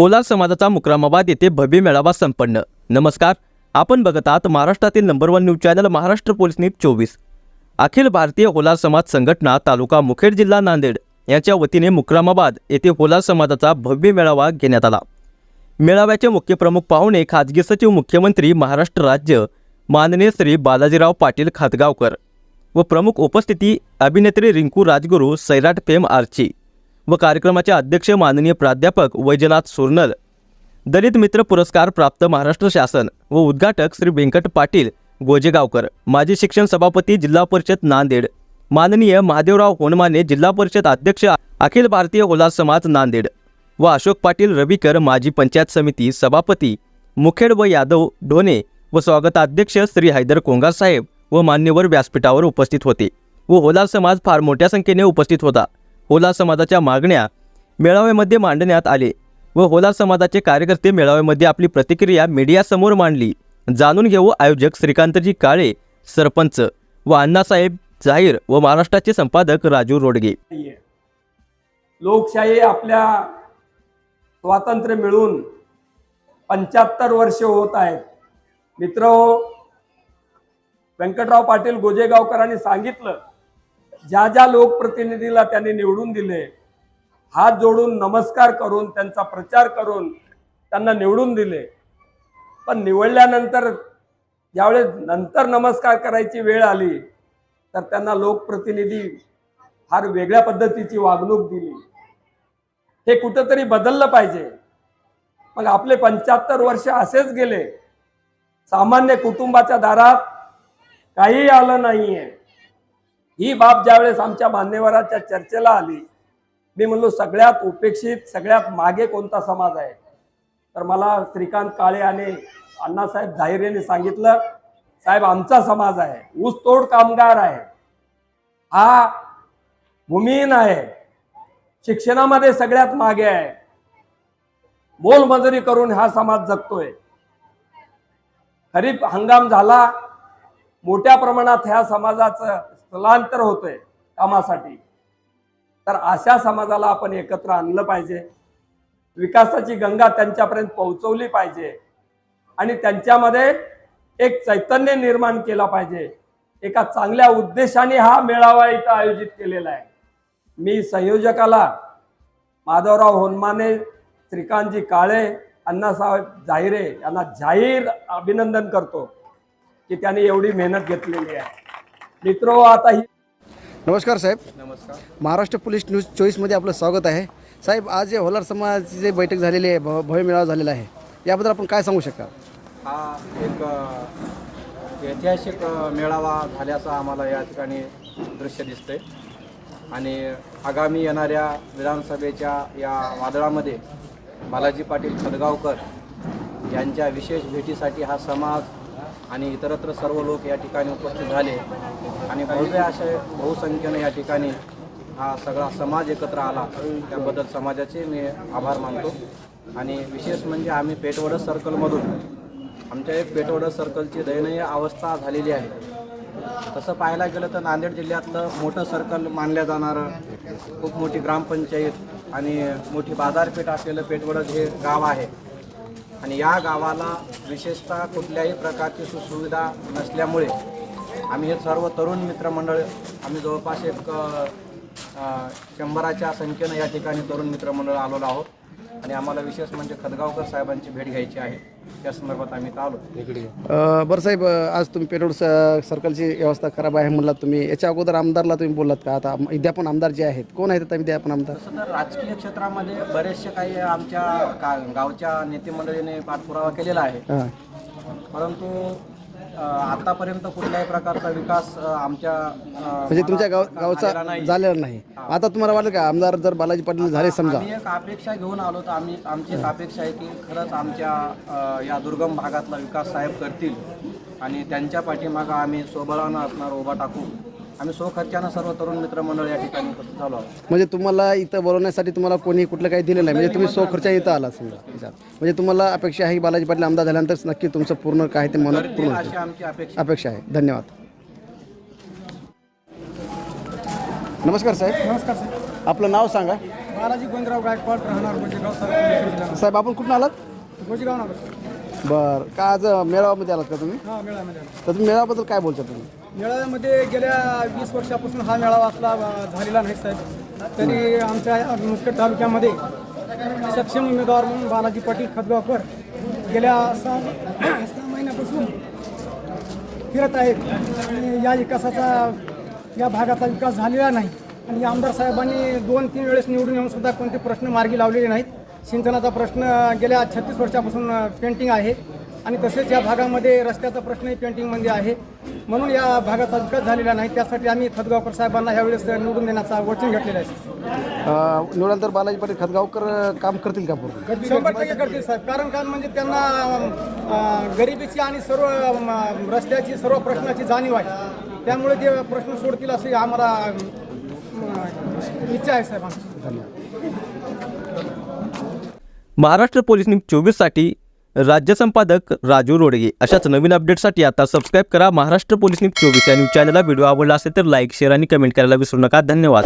कोलार समाजाचा मुक्रामाबाद येथे भव्य मेळावा संपन्न. नमस्कार आपण बघत आहात महाराष्ट्रातील number one news channel Maharashtra police news चोवीस. अखिल भारतीय होलार समाज संघटना तालुका मुखेड जिल्हा नांदेड यांच्या वतीने मुक्रामाबाद येथे होलार समाजाचा भव्य मेळावा घेण्यात आला. मेळाव्याचे मुख्य प्रमुख पाहुणे खाजगी सचिव मुख्यमंत्री महाराष्ट्र राज्य माननीय श्री बालाजीराव पाटील खातगावकर व प्रमुख उपस्थिती अभिनेत्री रिंकू राजगुरू सैराट फेम आर्ची. व कार्यक्रमाचे अध्यक्ष माननीय प्राध्यापक वैजनाथ सोरनल. दलित मित्र पुरस्कार प्राप्त महाराष्ट्र शासन व उद्घाटक श्री व्यंकट पाटील गोजेगावकर. माजी शिक्षण सभापती जिल्हा परिषद नांदेड. माननीय महादेवराव होनमाने जिल्हा परिषद अध्यक्ष अखिल भारतीय ओलार समाज नांदेड व अशोक पाटील रविकर माजी पंचायत समिती सभापती मुखेड व यादव ढोणे व स्वागताध्यक्ष श्री हैदर कोंगार साहेब व मान्यवर व्यासपीठावर उपस्थित होते व होलार समाज फार मोठ्या संख्येने उपस्थित होता. होला समाजाच्या मागण्या मेळाव्यामध्ये मांडण्यात आले व होला समाजाचे कार्यकर्ते मेळाव्यामध्ये आपली प्रतिक्रिया मीडियासमोर मांडली. जाणून घेऊ आयोजक श्रीकांतजी काळे सरपंच व अण्णासाहेब जाहीर व महाराष्ट्राचे संपादक राजू रोडगे. लोकशाही आपल्या स्वातंत्र्य मिळून पंच्याहत्तर वर्ष होत आहेत. मित्र हो, व्यंकटराव पाटील गोजेगावकरांनी सांगितलं ज्या ज्या लोकप्रतिनिधीला त्यांनी निवडून दिले हात जोडून नमस्कार करून त्यांचा प्रचार करून त्यांना निवडून दिले. पण निवडल्यानंतर ज्यावेळेस नंतर नमस्कार करायची वेळ आली तर त्यांना लोकप्रतिनिधी फार वेगळ्या पद्धतीची वागणूक दिली. हे कुठंतरी बदललं पाहिजे. मग आपले पंच्याहत्तर वर्ष असेच गेले. सामान्य कुटुंबाच्या दारात काही आलं नाहीये. ही बाब ज्यावेळेस आमच्या मान्यवराच्या चर्चेला आली मी म्हणलो सगळ्यात उपेक्षित सगळ्यात मागे कोणता समाज आहे? तर मला श्रीकांत काळे आणि अण्णासाहेब धायरेने सांगितलं साहेब आमचा समाज आहे ऊसतोड कामगार आहे हा भूमिहीन आहे शिक्षणामध्ये सगळ्यात मागे आहे मोलमजुरी करून हा समाज जगतोय. खरीप हंगाम झाला मोठ्या प्रमाणात ह्या समाजाचं स्थलांतर होतंय कामासाठी. तर अशा समाजाला आपण एकत्र आणलं पाहिजे. विकासाची गंगा त्यांच्यापर्यंत पोहोचवली पाहिजे. आणि त्यांच्यामध्ये एक चैतन्य निर्माण केला पाहिजे. एका चांगल्या उद्देशाने हा मेळावा इथं आयोजित केलेला आहे. मी संयोजकाला माधवराव होनमाने श्रीकांतजी काळे अण्णासाहेब जाहिरे यांना जाहीर अभिनंदन करतो की त्यांनी एवढी मेहनत घेतलेली आहे. मित्रो आता ही नमस्कार साहेब. नमस्कार. महाराष्ट्र पोलीस न्यूज चोवीसमध्ये आपलं स्वागत आहे. साहेब आज जे होलार समाजाची जे बैठक झालेली आहे भ- भव्य मेळावा झालेला आहे याबद्दल आपण काय सांगू शकता? हा एक अ, ऐतिहासिक अ, मेळावा झाल्याचा आम्हाला या ठिकाणी दृश्य दिसतंय. आणि आगामी येणाऱ्या विधानसभेच्या या वादळामध्ये बालाजी पाटील खदगावकर यांच्या विशेष भेटीसाठी हा समाज आणि इतरत्र सर्व लोक या ठिकाणी उपस्थित झाले. आणि भव्य असे बहुसंख्येने या ठिकाणी हा सगळा समाज एकत्र आला. त्याबद्दल समाजाचे मी आभार मानतो. आणि विशेष म्हणजे आम्ही पेटवड सर्कलमधून आमच्या एक पेटवड सर्कलची दयनीय अवस्था झालेली आहे. तसं पाहायला गेलं तर नांदेड जिल्ह्यातलं मोठं सर्कल मानलं जाणारं खूप मोठी ग्रामपंचायत आणि मोठी बाजारपेठ असलेलं पेटवडच हे गाव आहे. आणि या गावाला विशेषतः कुठल्याही प्रकारची सुसुविधा नसल्यामुळे आम्ही हे सर्व तरुण मित्रमंडळ आम्ही जवळपास एक शंभराच्या संख्येनं या ठिकाणी तरुण मित्रमंडळ आलेलो आहोत. आणि आम्हाला विशेष म्हणजे खदगावकर साहेबांची भेट घ्यायची आहे. त्या संदर्भात आम्ही आलो. बरं साहेब आज तुम्ही पेट्रोल स- सर्कलची व्यवस्था खराब आहे म्हणलात तुम्ही. याच्या अगोदर आमदारला तुम्ही बोललात का? आता आम- विद्यापन आमदार जे आहेत कोण आहेत आता विद्यापन आमदार? तसं तर राजकीय क्षेत्रामध्ये बरेचसे काही आमच्या का गावच्या नेते मंडळीने पाठपुरावा केलेला आहे. परंतु आतापर्यंत कुठल्याही प्रकारचा विकास आमच्या म्हणजे तुमच्या गाव गावचा नाही. झालेला नाही. आता तुम्हाला वाटलं का आमदार जर बालाजी पाटील झाले समजा? आम्ही एक अपेक्षा घेऊन आलो तर आम्ही आमची एक अपेक्षा आहे की खरंच आमच्या या दुर्गम भागातला विकास साहेब करतील. आणि त्यांच्या पाठीमागं आम्ही स्वबळानं असणार उभा टाकू. आम्ही स्वखर्चानं सर्व तरुण मित्रमंडळ या ठिकाणी उपस्थित झालो आहोत. म्हणजे तुम्हाला इथं बोलवण्यासाठी तुम्हाला कोणी कुठलं काही दिलेलं नाही म्हणजे तुम्ही सो खर्च इथं आला समजा. म्हणजे तुम्हाला अपेक्षा आहे की बालाजी पाटील आमदार झाल्यानंतर नक्की तुमचं पूर्ण काय ते म्हणून करतील पूर्ण अशी होईल. आमची अपेक्षा अपेक्षा आहे. धन्यवाद. नमस्कार साहेब. नमस्कार सर आपलं नाव सांगा. बालाजी गोविंदराव गायकवाड राहणार गोजेगाव साहेब आपण कुठून आलात? गोजेगाव बरं. का आज मेळाव्यामध्ये आलात का तुम्ही? हा. तर तुम्ही मेळाव्याबद्दल काय बोलता तुम्ही? मेळाव्यामध्ये गेल्या वीस वर्षापासून हा मेळावा असला झालेला नाही साहेब. तरी आमच्या मुख्य मुखेड तालुक्यामध्ये सक्षम उमेदवार म्हणून बालाजी पाटील खदगावकर गेल्या सहा सहा महिन्यापासून फिरत आहेत. आणि या विकासाचा या भागाचा विकास झालेला नाही. आणि आमदार साहेबांनी दोन तीन वेळेस निवडून येऊन सुद्धा कोणते प्रश्न मार्गी लावलेले नाहीत. सिंचनाचा प्रश्न गेल्या छत्तीस वर्षापासून पेंटिंग आहे. आणि तसेच या भागामध्ये रस्त्याचा प्रश्नही पेंटिंगमध्ये आहे. म्हणून या भागाचा विकास झालेला नाही. त्यासाठी आम्ही खदगावकर साहेबांना यावेळेस निवडून देण्याचा वचन घेतलेला आहे. अं, निवडल्यानंतर बालाजी पाटील खतगावकर काम करतील का पूर्ण? शंभर टक्के करतील साहेब. कारण काय म्हणजे त्यांना अं, गरिबीची आणि सर्व अं, रस्त्याची सर्व प्रश्नाची जाणीव आहे. त्यामुळे ते प्रश्न सोडतील अशी आम्हाला अं, इच्छा आहे साहेब आमची. महाराष्ट्र पोलीस न्यूज चोवीससाठी राज्य संपादक राजू रोडगे. अशाच नवीन अपडेटसाठी आता सबस्क्राईब करा महाराष्ट्र पोलीस न्यूज चोवीस या न्यूज चॅनलला. व्हिडिओ आवडला असेल तर लाईक शेअर आणि कमेंट करायला विसरू नका. धन्यवाद.